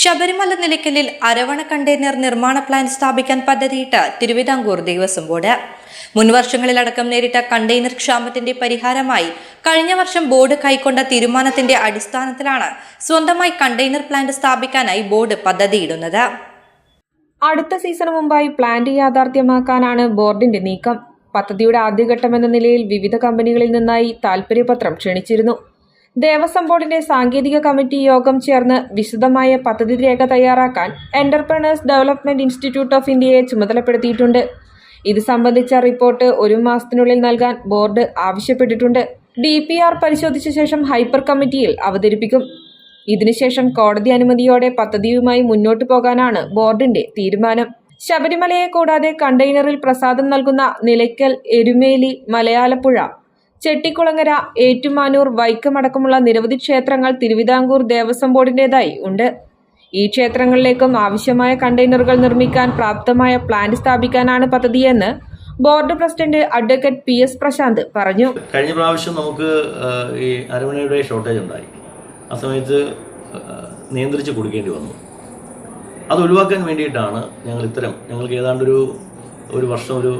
ശബരിമല നിലയ്ക്കലിൽ അരവണ കണ്ടെയ്നർ നിർമ്മാണ പ്ലാന്റ് സ്ഥാപിക്കാൻ പദ്ധതിയിട്ട് തിരുവിതാംകൂർ ദേവസ്വം ബോർഡ്. മുൻവർഷങ്ങളിലടക്കം നേരിട്ട കണ്ടെയ്നർ ക്ഷാമത്തിന്റെ പരിഹാരമായി കഴിഞ്ഞ വർഷം ബോർഡ് കൈക്കൊണ്ട തീരുമാനത്തിന്റെ അടിസ്ഥാനത്തിലാണ് സ്വന്തമായി കണ്ടെയ്നർ പ്ലാന്റ് സ്ഥാപിക്കാനായി ബോർഡ് പദ്ധതിയിടുന്നത്. അടുത്ത സീസണ് മുമ്പായി പ്ലാന്റ് യാഥാർത്ഥ്യമാക്കാനാണ് ബോർഡിന്റെ നീക്കം. പദ്ധതിയുടെ ആദ്യഘട്ടമെന്ന നിലയിൽ വിവിധ കമ്പനികളിൽ നിന്നായി താൽപര്യപത്രം ക്ഷണിച്ചിരുന്നു. ദേവസ്വം ബോർഡിന്റെ സാങ്കേതിക കമ്മിറ്റി യോഗം ചേർന്ന് വിശദമായ പദ്ധതി രേഖ തയ്യാറാക്കാൻ എന്റർപ്രണേഴ്സ് ഡെവലപ്മെന്റ് ഇൻസ്റ്റിറ്റ്യൂട്ട് ഓഫ് ഇന്ത്യയെ ചുമതലപ്പെടുത്തിയിട്ടുണ്ട്. ഇത് സംബന്ധിച്ച റിപ്പോർട്ട് ഒരു മാസത്തിനുള്ളിൽ നൽകാൻ ബോർഡ് ആവശ്യപ്പെട്ടിട്ടുണ്ട്. ഡി പി ആർ പരിശോധിച്ച ശേഷം ഹൈപ്പർ കമ്മിറ്റിയിൽ അവതരിപ്പിക്കും. ഇതിനുശേഷം കോടതി അനുമതിയോടെ പദ്ധതിയുമായി മുന്നോട്ടു പോകാനാണ് ബോർഡിന്റെ തീരുമാനം. ശബരിമലയെ കൂടാതെ കണ്ടെയ്നറിൽ പ്രസാദം നൽകുന്ന നിലയ്ക്കൽ എരുമേലി മലയാലപ്പുഴ ചെട്ടിക്കുളങ്ങര ഏറ്റുമാനൂർ വൈക്കമടക്കമുള്ള നിരവധി ക്ഷേത്രങ്ങൾ തിരുവിതാംകൂർ ദേവസ്വം ബോർഡിന്റെതായി ഉണ്ട്. ഈ ക്ഷേത്രങ്ങളിലേക്കും ആവശ്യമായ കണ്ടെയ്നറുകൾ നിർമ്മിക്കാൻ പ്രാപ്തമായ പ്ലാന്റ് സ്ഥാപിക്കാനാണ് പദ്ധതിയെന്ന് board president advocate P S Prasanth പറഞ്ഞു. കഴിഞ്ഞ പ്രാവശ്യം നമുക്ക് ഈ അരമണയുടെ ഷോർട്ടേജ് ഉണ്ടായി. ആ സമയത്ത് നിയന്ത്രിച്ച് കൊടുക്കേണ്ടി വന്നു. അത് ഒഴിവാക്കാൻ വേണ്ടിയിട്ടാണ് ഞങ്ങൾ ഇത്തരം ഞങ്ങൾക്ക് ഏതാണ്ടൊരു ഒരു വർഷം ഒരു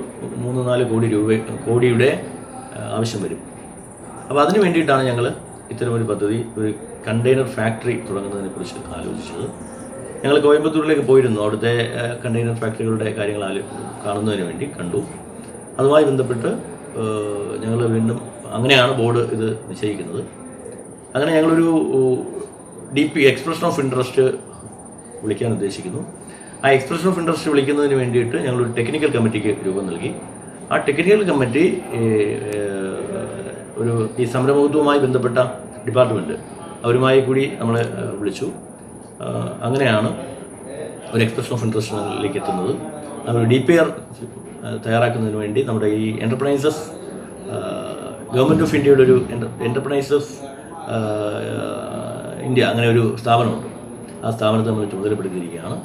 മൂന്ന് നാല് കോടി രൂപ കോടിയുടെ ആവശ്യം വരും. അപ്പോൾ അതിന് വേണ്ടിയിട്ടാണ് ഞങ്ങൾ ഇത്തരമൊരു പദ്ധതി ഒരു കണ്ടെയ്നർ ഫാക്ടറി തുടങ്ങുന്നതിനെ കുറിച്ച് ആലോചിച്ചത്. ഞങ്ങൾ കോയമ്പത്തൂരിലേക്ക് പോയിരുന്നു. അവിടുത്തെ കണ്ടെയ്നർ ഫാക്ടറികളുടെ കാര്യങ്ങൾ ആലോ കാണുന്നതിന് വേണ്ടി കണ്ടു. അതുമായി ബന്ധപ്പെട്ട് ഞങ്ങൾ വീണ്ടും അങ്ങനെയാണ് ബോർഡ് ഇത് നിശ്ചയിക്കുന്നത്. അങ്ങനെ ഞങ്ങളൊരു D P expression of interest വിളിക്കാൻ ഉദ്ദേശിക്കുന്നു. ആ എക്സ്പ്രഷൻ ഓഫ് ഇൻട്രസ്റ്റ് വിളിക്കുന്നതിന് വേണ്ടിയിട്ട് ഞങ്ങളൊരു ടെക്നിക്കൽ കമ്മിറ്റിക്ക് രൂപം നൽകി. ആ ടെക്നിക്കൽ കമ്മിറ്റി ഒരു ഈ സംരംഭത്വവുമായി ബന്ധപ്പെട്ട ഡിപ്പാർട്ട്മെന്റ് അവരുമായി കൂടി നമ്മൾ വിളിച്ചു. അങ്ങനെയാണ് ഒരു എക്സ്പ്രഷൻ ഓഫ് ഇൻട്രസ്റ്റിലേക്ക് എത്തുന്നത്. നമ്മൾ ഡി പി ആർ തയ്യാറാക്കുന്നതിന് വേണ്ടി നമ്മുടെ ഈ എന്റർപ്രൈസസ് ഗവൺമെന്റ് ഓഫ് ഇന്ത്യയുടെ ഒരു എന്റർപ്രൈസസ് ഇന്ത്യ അങ്ങനെ ഒരു സ്ഥാപനമുണ്ട്. ആ സ്ഥാപനത്തെ നമ്മൾ ചുമതലപ്പെടുത്തിയിരിക്കുകയാണ്.